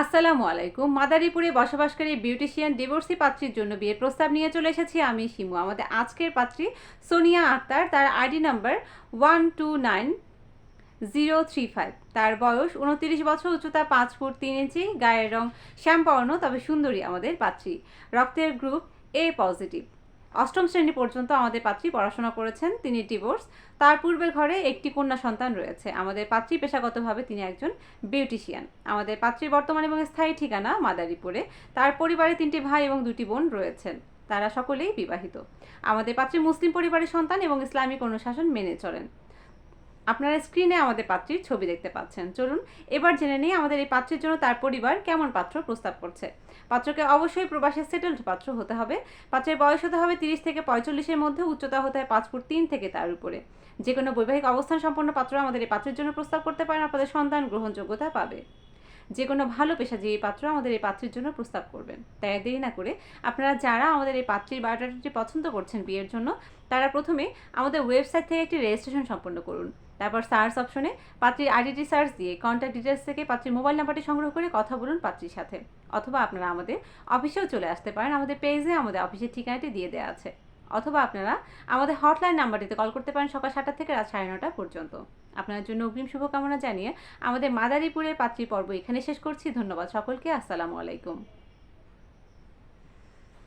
আসসালামু আলাইকুম। মাদারীপুরে বসবাসকারী বিউটিশিয়ান ডিভোর্সি পাত্রীর জন্য বিয়ের প্রস্তাব নিয়ে চলে এসেছি আমি শিমু। আমাদের আজকের পাত্রী সোনিয়া আক্তার। তার ID number one two nine zero three five. তার বয়স উনত্রিশ বছর, উচ্চতা পাঁচ ফুট তিন ইঞ্চি, গায়ের রং শ্যামবর্ণ তবে সুন্দরী আমাদের পাত্রী। রক্তের গ্রুপ এ পজিটিভ। অষ্টম শ্রেণি পর্যন্ত আমাদের পাত্রী পড়াশোনা করেছেন, তিনি ডিভোর্স তার পূর্বের ঘরে একটি কন্যা সন্তান রয়েছে। আমাদের পাত্রী পেশাগতভাবে তিনি একজন বিউটিশিয়ান আমাদের পাত্রীর বর্তমান এবং স্থায়ী ঠিকানা মাদারীপুরে। তার পরিবারে তিনটি ভাই এবং দুটি বোন রয়েছেন। তারা সকলেই বিবাহিত। আমাদের পাত্রী মুসলিম পরিবারের সন্তান এবং ইসলামিক অনুশাসন মেনে চলেন। আপনারা স্ক্রিনে আমাদের পাত্রীর ছবি দেখতে পাচ্ছেন। চলুন, এবার জেনে নিই আমাদের এই পাত্রের জন্য তার পরিবার কেমন পাত্র প্রস্তাব করছে। পাত্রকে অবশ্যই প্রবাসে সেটেলড পাত্র হতে হবে। পাত্রের বয়স হতে হবে তিরিশ থেকে পঁয়তাল্লিশের মধ্যে, উচ্চতা হতে হয় পাঁচ ফুট তিন থেকে তার উপরে। যে কোনো বৈবাহিক অবস্থান সম্পন্ন পাত্র আমাদের এই পাত্রের জন্য প্রস্তাব করতে পারেন, আপনাদের সন্তান গ্রহণযোগ্যতা পাবে। যে কোনো ভালো পেশাজীবী পাত্র আমাদের এই পাত্রের জন্য প্রস্তাব করবেন। তাই দেরি না করে আপনারা যারা আমাদের এই পাত্রীর বায়োডাটাটি পছন্দ করছেন বিয়ের জন্য, তারা প্রথমে আমাদের ওয়েবসাইট থেকে একটি রেজিস্ট্রেশন সম্পন্ন করুন। তারপর সার্চ অপশনে পাত্রীর আইডিটি সার্চ দিয়ে কন্ট্যাক্ট ডিটেলস থেকে পাত্রীর মোবাইল নাম্বারটি সংগ্রহ করে কথা বলুন পাত্রীর সাথে। অথবা আপনারা আমাদের অফিসেও চলে আসতে পারেন, আমাদের পেজে আমাদের অফিসের ঠিকানাটি দিয়ে দেওয়া আছে। অথবা আপনারা আমাদের হটলাইন নাম্বারটিতে কল করতে পারেন সকাল সাতটা থেকে রাত সাড়ে নটা পর্যন্ত। আপনার জন্য অগ্রিম শুভকামনা জানিয়ে আমাদের মাদারীপুরের পাত্রী পর্ব এখানে শেষ করছি। ধন্যবাদ সকলকে। আসসালামু আলাইকুম।